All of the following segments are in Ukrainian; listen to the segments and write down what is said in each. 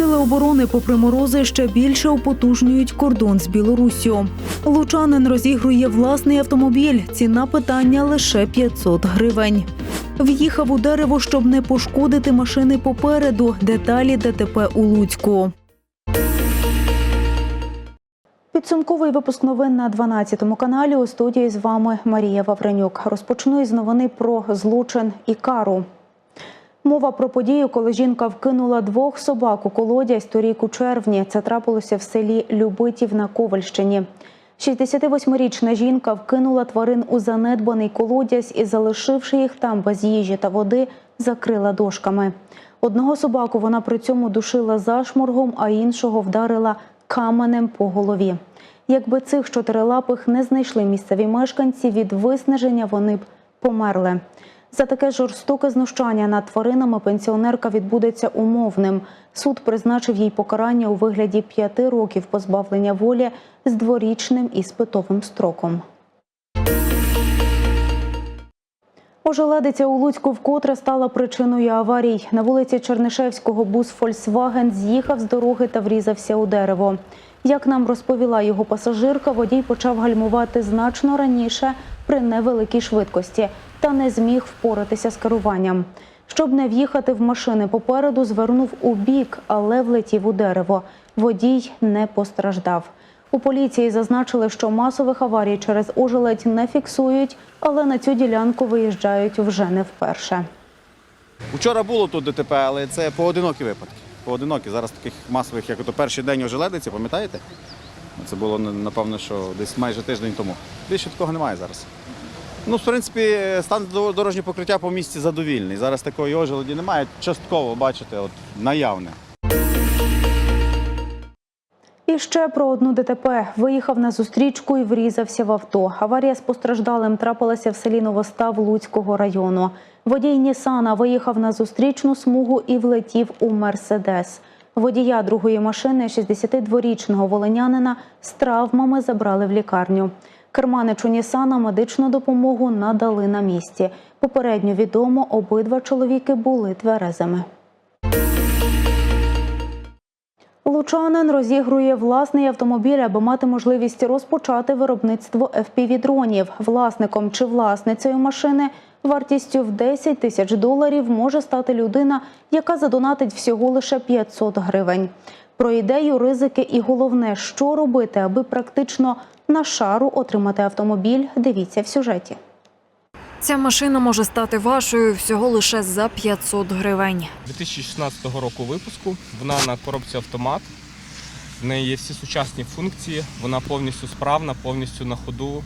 Сили оборони, попри морози, ще більше опотужнюють кордон з Білоруссю. Лучанин розігрує власний автомобіль. Ціна питання лише 500 гривень. В'їхав у дерево, щоб не пошкодити машини попереду. Деталі ДТП у Луцьку. Підсумковий випуск новин на 12 каналі. У студії з вами Марія Вавренюк. Розпочну із новини про злочин і кару. Мова про подію, коли жінка вкинула двох собак у колодязь торік у червні. Це трапилося в селі Любитів на Ковальщині. 68-річна жінка вкинула тварин у занедбаний колодязь і, залишивши їх там без їжі та води, закрила дошками. Одного собаку вона при цьому душила зашморгом, а іншого вдарила каменем по голові. Якби цих чотирилапих не знайшли місцеві мешканці, від виснаження вони б померли. За таке жорстоке знущання над тваринами пенсіонерка відбудеться умовним. Суд призначив їй покарання у вигляді п'яти років позбавлення волі з дворічним іспитовим строком. Ожеледиця у Луцьку вкотре стала причиною аварій. На вулиці Чернишевського бус «Фольксваген» з'їхав з дороги та врізався у дерево. Як нам розповіла його пасажирка, водій почав гальмувати значно раніше при невеликій швидкості та не зміг впоратися з керуванням. Щоб не в'їхати в машини попереду, звернув у бік, але влетів у дерево. Водій не постраждав. У поліції зазначили, що масових аварій через ожеледь не фіксують, але на цю ділянку виїжджають вже не вперше. Вчора було тут ДТП, але це поодинокі випадки. Поодинокі. Зараз таких масових, як ото перший день ожеледиці, пам'ятаєте? Це було напевно, що десь майже тиждень тому. Більше такого немає зараз. Ну, в принципі, стан дор- дорожнього покриття по місті задовільний. Зараз такої ожеледі немає. Частково, бачите, от наявне. І ще про одну ДТП. Виїхав на зустрічку і врізався в авто. Аварія з постраждалим трапилася в селі Новостав Луцького району. Водій Нісана виїхав на зустрічну смугу і влетів у Мерседес. Водія другої машини, 62-річного волинянина, з травмами забрали в лікарню. Керманичу Нісана медичну допомогу надали на місці. Попередньо відомо, обидва чоловіки були тверезими. Лучанин розігрує власний автомобіль, аби мати можливість розпочати виробництво FPV-дронів. Власником чи власницею машини вартістю в 10 тисяч доларів може стати людина, яка задонатить всього лише 500 гривень. Про ідею, ризики і головне, що робити, аби практично на шару отримати автомобіль, дивіться в сюжеті. Ця машина може стати вашою всього лише за 500 гривень. 2016 року випуску. Вона на коробці автомат. В неї є всі сучасні функції. Вона повністю справна, повністю на ходу,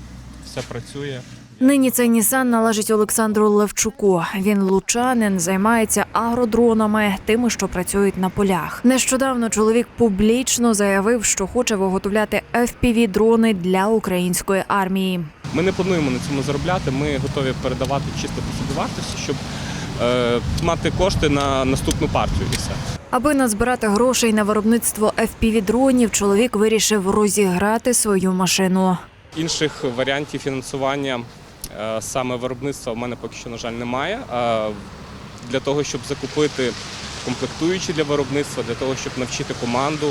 все працює. Нині цей Нісан належить Олександру Левчуку. Він лучанин, займається агродронами, тими, що працюють на полях. Нещодавно чоловік публічно заявив, що хоче виготовляти fpv дрони для української армії. Ми не плануємо на цьому заробляти. Ми готові передавати чисто по собівартості, щоб е, мати кошти на наступну партію. І все. Аби назбирати грошей на виробництво fpv дронів, чоловік вирішив розіграти свою машину. Інших варіантів фінансування саме виробництва в мене поки що, на жаль, немає. Для того, щоб закупити комплектуючі для виробництва, для того, щоб навчити команду,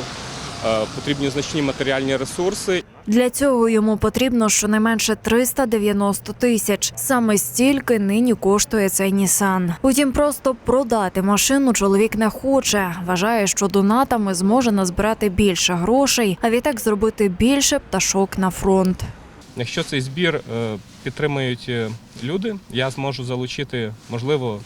е, потрібні значні матеріальні ресурси. Для цього йому потрібно щонайменше 390 тисяч. Саме стільки нині коштує цей Нісан. Утім, просто продати машину чоловік не хоче. Вважає, що донатами зможе назбирати більше грошей, а відтак зробити більше пташок на фронт. Якщо цей збір е, підтримують е, люди, я зможу залучити, можливо,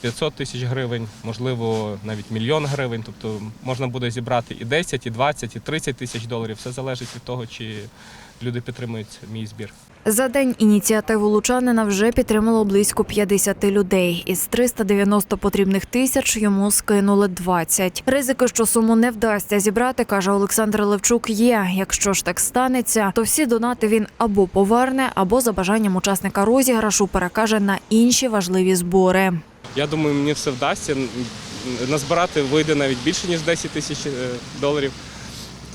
500 тисяч гривень, можливо, навіть мільйон гривень. Тобто можна буде зібрати і 10, і 20, і 30 тисяч доларів. Все залежить від того, чи люди підтримують мій збір. За день ініціативу Лучанина вже підтримало близько 50 людей. Із 390 потрібних тисяч йому скинули 20. Ризики, що суму не вдасться зібрати, каже Олександр Левчук. Є. Якщо ж так станеться, то всі донати він або поверне, або за бажанням учасника розіграшу перекаже на інші важливі збори. Я думаю, мені все вдасться. Назбирати вийде навіть більше, ніж 10 тисяч е, доларів.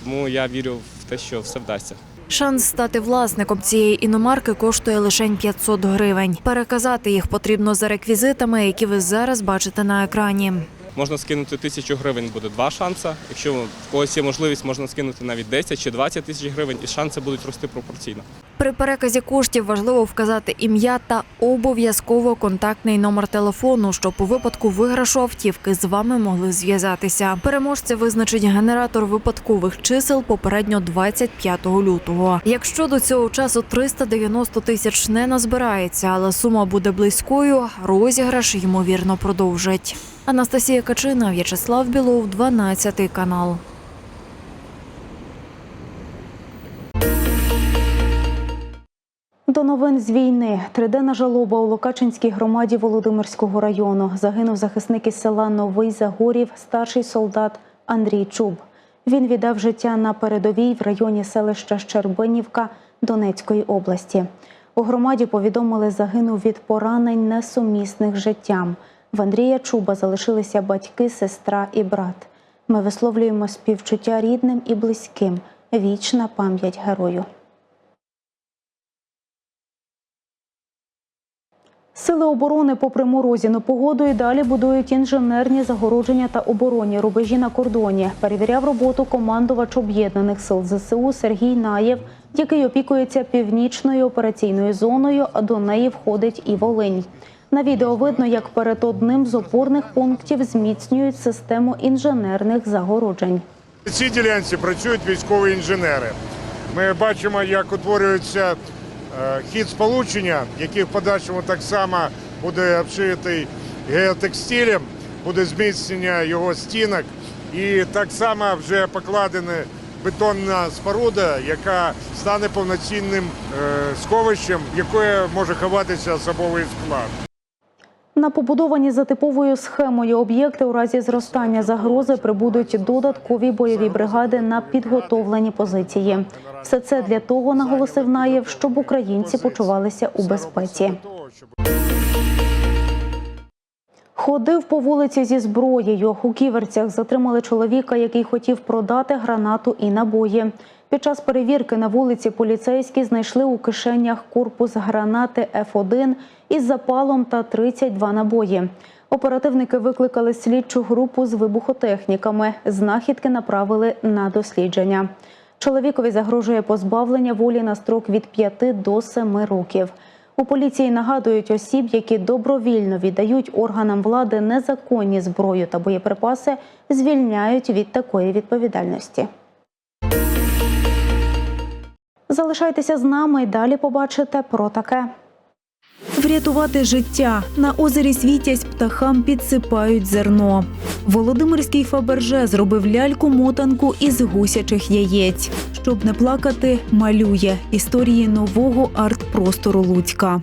Тому я вірю в те, що все вдасться. Шанс стати власником цієї іномарки коштує лише 500 гривень. Переказати їх потрібно за реквізитами, які ви зараз бачите на екрані. можна скинути тисячу гривень, буде два шанси. Якщо в когось є можливість, можна скинути навіть 10 чи 20 тисяч гривень, і шанси будуть рости пропорційно. При переказі коштів важливо вказати ім'я та обов'язково контактний номер телефону, щоб у випадку виграшу автівки з вами могли зв'язатися. Переможця визначить генератор випадкових чисел попередньо 25 лютого. Якщо до цього часу 390 тисяч не назбирається, але сума буде близькою, розіграш ймовірно продовжить. Анастасія Качина, В'ячеслав Білов, 12 канал. До новин з війни триденна жалоба у Локачинській громаді Володимирського району. Загинув захисник із села Новий Загорів, старший солдат Андрій Чуб. Він віддав життя на передовій в районі селища Щербинівка Донецької області. У громаді повідомили, загинув від поранень несумісних життям. В Андрія Чуба залишилися батьки, сестра і брат. Ми висловлюємо співчуття рідним і близьким. Вічна пам'ять герою. Сили оборони, попри морозіну погоду, і далі будують інженерні загородження та оборонні рубежі на кордоні. Перевіряв роботу командувач об'єднаних сил ЗСУ Сергій Наєв, який опікується північною операційною зоною. А до неї входить і Волинь. На відео видно, як перед одним з опорних пунктів зміцнюють систему інженерних загороджень. Цій ділянці працюють військові інженери. Ми бачимо, як утворюється е, хід сполучення, який в подальшому так само буде обшитий геотекстилем, буде зміцнення його стінок, і так само вже покладена бетонна споруда, яка стане повноцінним е, сховищем, в яке може ховатися особовий склад. На побудовані за типовою схемою об'єкти у разі зростання загрози прибудуть додаткові бойові бригади на підготовлені позиції. Все це для того, наголосив Наєв, щоб українці почувалися у безпеці. Ходив по вулиці зі зброєю. У ківерцях затримали чоловіка, який хотів продати гранату і набої. Під час перевірки на вулиці поліцейські знайшли у кишенях корпус гранати Ф1 із запалом та 32 набої. Оперативники викликали слідчу групу з вибухотехніками. Знахідки направили на дослідження. Чоловікові загрожує позбавлення волі на строк від 5 до 7 років. У поліції нагадують осіб, які добровільно віддають органам влади незаконні зброю та боєприпаси, звільняють від такої відповідальності. Залишайтеся з нами і далі побачите про таке. Врятувати життя на озері Світязь птахам підсипають зерно. Володимирський Фаберже зробив ляльку-мотанку із гусячих яєць. Щоб не плакати, малює історії нового арт-простору Луцька.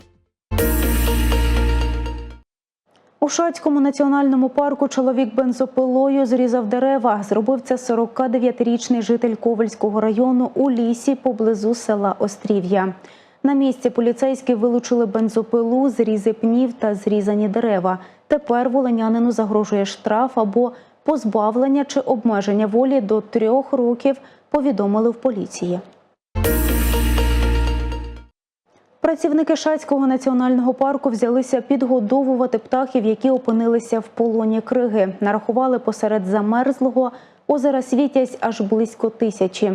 У Шацькому національному парку чоловік бензопилою зрізав дерева. Зробив це 49-річний житель Ковальського району у лісі поблизу села Острів'я. На місці поліцейські вилучили бензопилу, зрізи пнів та зрізані дерева. Тепер волинянину загрожує штраф або позбавлення чи обмеження волі до трьох років, повідомили в поліції. Працівники Шацького національного парку взялися підгодовувати птахів, які опинилися в полоні криги. Нарахували посеред замерзлого озера Світязь аж близько тисячі.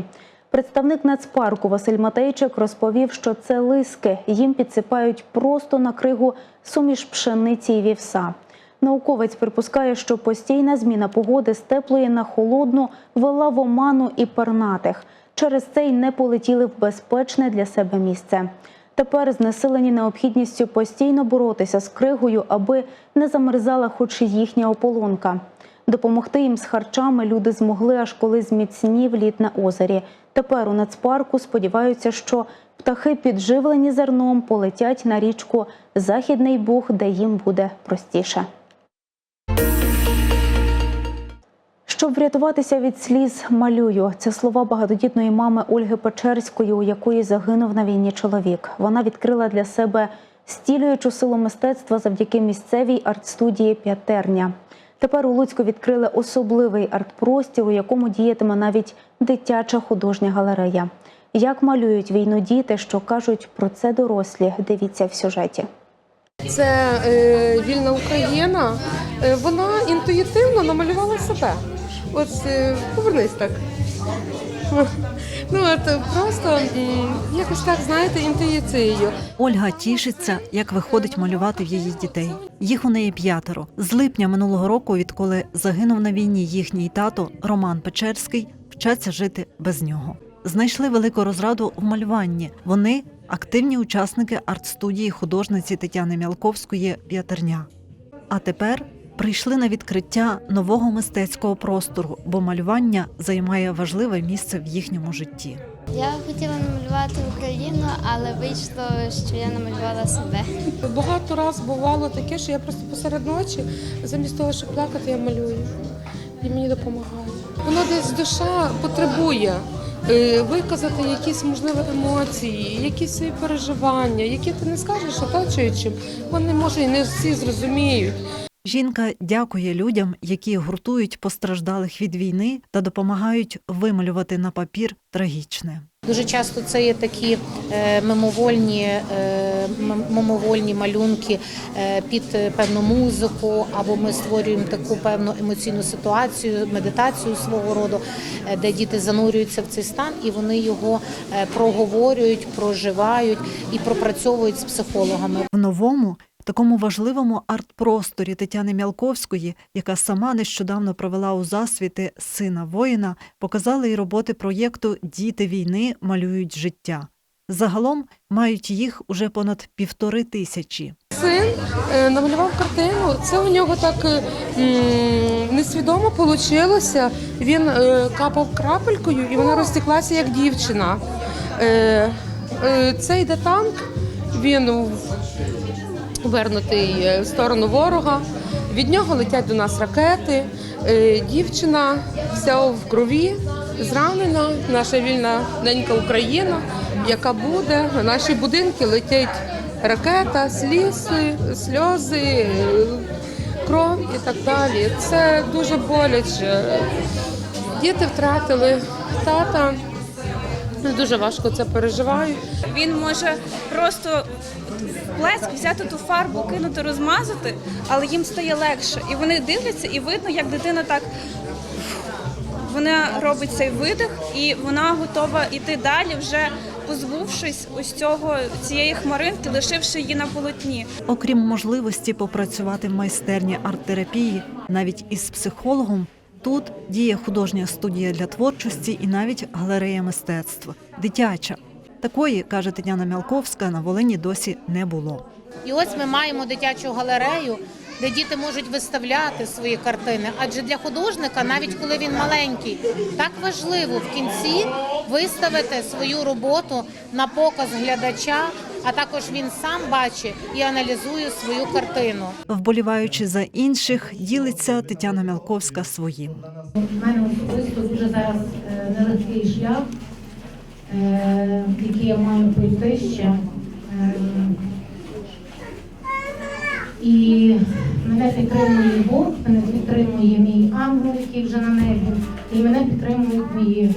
Представник нацпарку Василь Матейчик розповів, що це лиски. Їм підсипають просто на кригу суміш пшениці і вівса. Науковець припускає, що постійна зміна погоди з теплої на холодну вела в оману і пернатих. Через це й не полетіли в безпечне для себе місце. Тепер знесилені необхідністю постійно боротися з кригою, аби не замерзала хоч їхня ополонка. Допомогти їм з харчами люди змогли, аж коли зміцнів лід на озері. Тепер у нацпарку сподіваються, що птахи, підживлені зерном, полетять на річку Західний Буг, де їм буде простіше. Щоб врятуватися від сліз, малюю. Це слова багатодітної мами Ольги Печерської, у якої загинув на війні чоловік. Вона відкрила для себе стілюючу силу мистецтва завдяки місцевій арт-студії П'ятерня. Тепер у Луцьку відкрили особливий арт-простір, у якому діятиме навіть дитяча художня галерея. Як малюють війну діти, що кажуть про це дорослі, дивіться в сюжеті. Це е, вільна Україна, е, вона інтуїтивно намалювала себе. От е, повернись так. Ну от просто якось так, знаєте, інтуїцією. Ольга тішиться, як виходить малювати в її дітей. Їх у неї п'ятеро. З липня минулого року, відколи загинув на війні їхній тато Роман Печерський, вчаться жити без нього. Знайшли велику розраду в малюванні. Вони активні учасники арт-студії художниці Тетяни Мялковської П'ятерня. А тепер прийшли на відкриття нового мистецького простору, бо малювання займає важливе місце в їхньому житті. Я хотіла намалювати Україну, але вийшло, що я намалювала себе. Багато раз бувало таке, що я просто посеред ночі, замість того, щоб плакати, я малюю. І мені допомагає. Воно десь душа потребує е, виказати якісь можливі емоції, якісь свої переживання, які ти не скажеш оточуючим. Вони може і не всі зрозуміють. Жінка дякує людям, які гуртують постраждалих від війни та допомагають вималювати на папір трагічне. Дуже часто це є такі е, мимовольні, е, мимовольні малюнки е, під певну музику, або ми створюємо таку певну емоційну ситуацію, медитацію свого роду, де діти занурюються в цей стан і вони його проговорюють, проживають і пропрацьовують з психологами. В новому такому важливому арт-просторі Тетяни Мялковської, яка сама нещодавно провела у засвіти сина воїна, показали й роботи проєкту Діти війни малюють життя. Загалом мають їх уже понад півтори тисячі. Син е, намалював картину. Це у нього так е, несвідомо вийшло. Він е, капав крапелькою і вона розтеклася як дівчина. Е, е, Це йде танк, він в- вернутий е, в сторону ворога. Від нього летять до нас ракети. Е, Дівчина вся в крові, зранена, наша вільна ненька Україна, яка буде. На наші будинки летять ракета, слізи, сльози, е, кров і так далі. Це дуже боляче. Діти втратили тата. Дуже важко це переживають. Він може просто в блеск взяти ту фарбу, кинути, розмазати, але їм стає легше. І вони дивляться, і видно, як дитина так. Вона робить цей видих, і вона готова йти далі, вже позбувшись ось цього цієї хмаринки, лишивши її на полотні. Окрім можливості попрацювати в майстерні арт-терапії, навіть із психологом, тут діє художня студія для творчості і навіть галерея мистецтв. Дитяча. Такої, каже Тетяна Мялковська, на Волині досі не було. І ось ми маємо дитячу галерею, де діти можуть виставляти свої картини. Адже для художника, навіть коли він маленький, так важливо в кінці виставити свою роботу на показ глядача, а також він сам бачить і аналізує свою картину. Вболіваючи за інших, ділиться Тетяна Мялковська своїм. У мене особисто дуже зараз е, нелегкий шлях, е, який я маю пройти ще. Е, І мене підтримує Бог, мене підтримує мій ангел, який вже на небі, і мене підтримують мої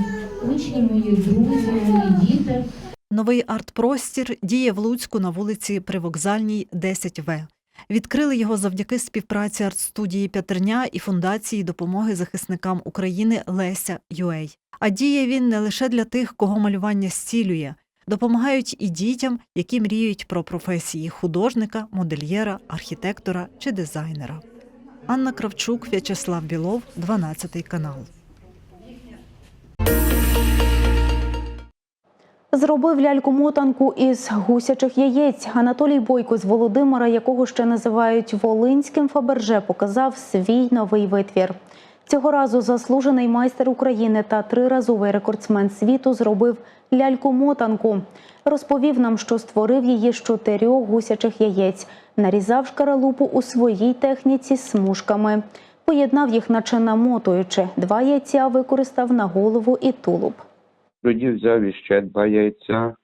учні, мої друзі, мої діти. Новий арт-простір діє в Луцьку на вулиці Привокзальній, 10В. Відкрили його завдяки співпраці арт-студії П'ятерня і фундації допомоги захисникам України Леся Юей. А діє він не лише для тих, кого малювання зцілює. Допомагають і дітям, які мріють про професії художника, модельєра, архітектора чи дизайнера. Анна Кравчук, В'ячеслав Білов, 12 канал. Зробив ляльку-мотанку із гусячих яєць. Анатолій Бойко з Володимира, якого ще називають Волинським Фаберже, показав свій новий витвір. Цього разу заслужений майстер України та триразовий рекордсмен світу зробив ляльку-мотанку. Розповів нам, що створив її з чотирьох гусячих яєць, нарізав шкаралупу у своїй техніці смужками. Поєднав їх, наче намотуючи. Два яйця використав на голову і тулуб. Тоді взяв іще два яйця,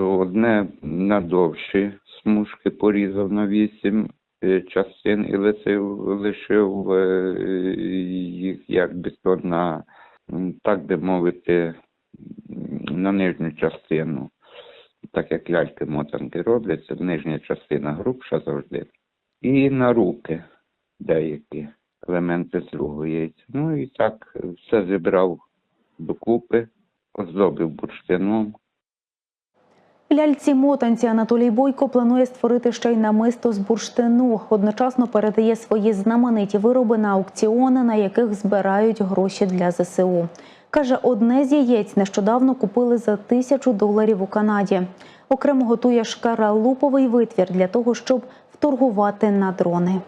одне на довші смужки порізав на вісім е, частин і лишив, лишив е, їх якби то на, так би мовити, на нижню частину. Так як ляльки мотанки робляться, нижня частина грубша завжди. І на руки. деякі елементи з другого яйця. Ну і так все зібрав докупи, оздобив бурштином. Ляльці мотанці Анатолій Бойко планує створити ще й намисто з бурштину. Одночасно передає свої знамениті вироби на аукціони, на яких збирають гроші для ЗСУ. Каже, одне з яєць нещодавно купили за тисячу доларів у Канаді. Окремо готує шкаралуповий витвір для того, щоб вторгувати на дрони.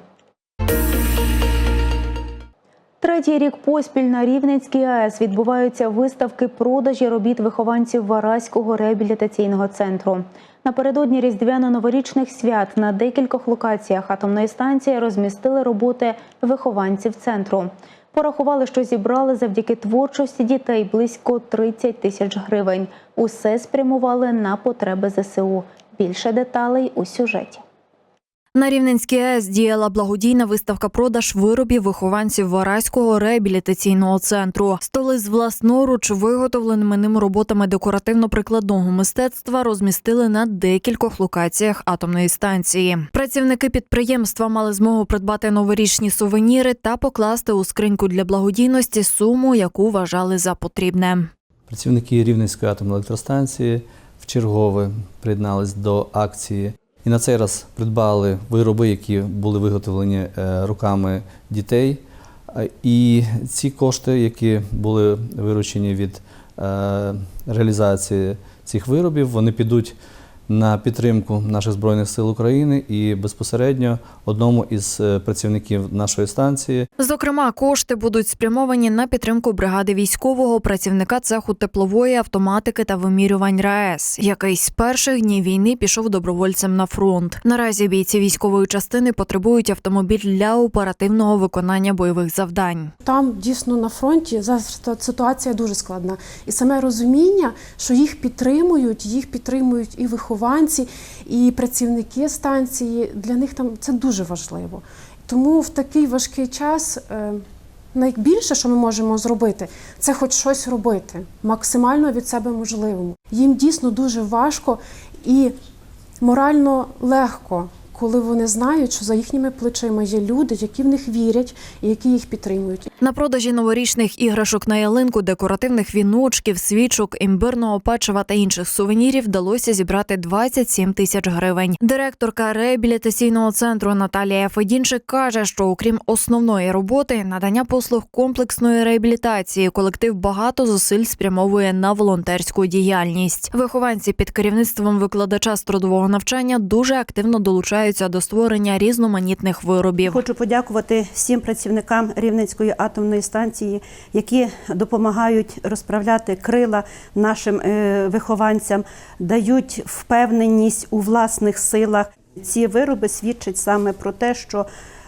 Третій рік поспіль на Рівненській АЕС відбуваються виставки продажі робіт вихованців Вараського реабілітаційного центру. Напередодні різдвяно-новорічних свят на декількох локаціях атомної станції розмістили роботи вихованців центру. Порахували, що зібрали завдяки творчості дітей близько 30 тисяч гривень. Усе спрямували на потреби ЗСУ. Більше деталей у сюжеті. На Рівненській АЕС діяла благодійна виставка продаж виробів вихованців Вараського реабілітаційного центру. Столи з власноруч виготовленими ним роботами декоративно-прикладного мистецтва розмістили на декількох локаціях атомної станції. Працівники підприємства мали змогу придбати новорічні сувеніри та покласти у скриньку для благодійності суму, яку вважали за потрібне. Працівники Рівненської атомної електростанції вчергове приєднались до акції і на цей раз придбали вироби, які були виготовлені е, руками дітей. І ці кошти, які були виручені від е, реалізації цих виробів, вони підуть на підтримку наших збройних сил України і безпосередньо одному із е, працівників нашої станції Зокрема, кошти будуть спрямовані на підтримку бригади військового працівника цеху теплової автоматики та вимірювань РаЕС, який з перших днів війни пішов добровольцем на фронт. Наразі бійці військової частини потребують автомобіль для оперативного виконання бойових завдань. Там дійсно на фронті зараз ситуація дуже складна. І саме розуміння, що їх підтримують, їх підтримують і вихованці, і працівники станції. Для них там це дуже важливо. Тому в такий важкий час е, найбільше, що ми можемо зробити, це хоч щось робити, максимально від себе можливому. Їм дійсно дуже важко і морально легко, коли вони знають, що за їхніми плечима є люди, які в них вірять і які їх підтримують. На продажі новорічних іграшок на ялинку, декоративних віночків, свічок, імбирного печива та інших сувенірів вдалося зібрати 27 тисяч гривень. Директорка реабілітаційного центру Наталія Федінчик каже, що окрім основної роботи, надання послуг комплексної реабілітації, колектив багато зусиль спрямовує на волонтерську діяльність. Вихованці під керівництвом викладача з трудового навчання дуже активно долучаються до створення різноманітних виробів. Хочу подякувати всім працівникам Рівненської атомної станції, які допомагають розправляти крила нашим е, вихованцям, дають впевненість у власних силах. Ці вироби свідчать саме про те, що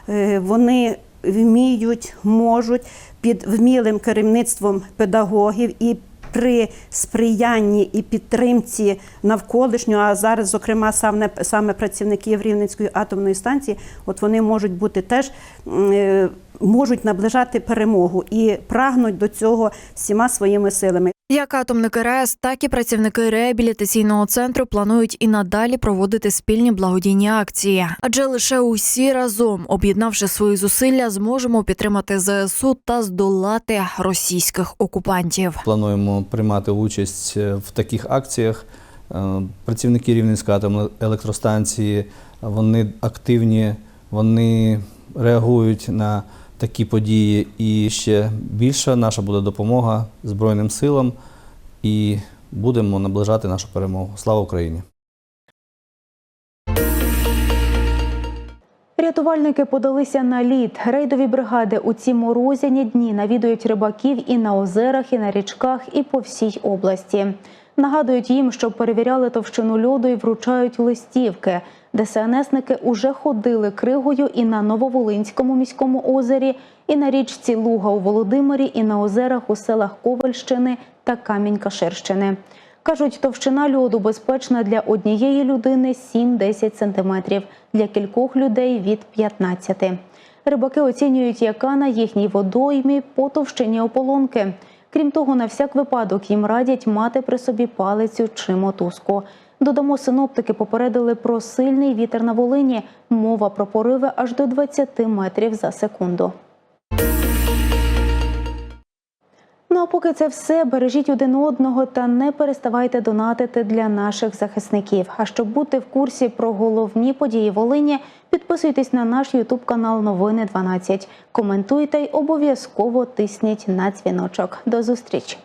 е, вони вміють, можуть під вмілим керівництвом педагогів і при сприянні і підтримці навколишнього, а зараз, зокрема, саме, саме працівників Рівненської атомної станції, от вони можуть бути теж е, можуть наближати перемогу і прагнуть до цього всіма своїми силами. Як атомники РаЕС, так і працівники реабілітаційного центру планують і надалі проводити спільні благодійні акції. Адже лише усі разом, об'єднавши свої зусилля, зможемо підтримати ЗСУ та здолати російських окупантів. Плануємо приймати участь е, в таких акціях. Е, Працівники Рівненської атомної електростанції вони активні, вони реагують на такі події. І ще більша наша буде допомога Збройним силам і будемо наближати нашу перемогу. Слава Україні! Рятувальники подалися на лід. Рейдові бригади у ці морозяні дні навідують рибаків і на озерах, і на річках, і по всій області. Нагадують їм, що перевіряли товщину льоду і вручають листівки. ДСНСники уже ходили кригою і на Нововолинському міському озері, і на річці Луга у Володимирі, і на озерах у селах Ковальщини та Камінь-Каширщини. Кажуть, товщина льоду безпечна для однієї людини 7-10 сантиметрів, для кількох людей від 15. Рибаки оцінюють, яка на їхній водоймі по товщині ополонки. Крім того, на всяк випадок їм радять мати при собі палицю чи мотузку. Додамо, синоптики попередили про сильний вітер на Волині. Мова про пориви аж до 20 метрів за секунду. Ну а поки це все, бережіть один одного та не переставайте донатити для наших захисників. А щоб бути в курсі про головні події Волині, підписуйтесь на наш Ютуб канал Новини 12. Коментуйте й обов'язково тисніть на дзвіночок. До зустрічі!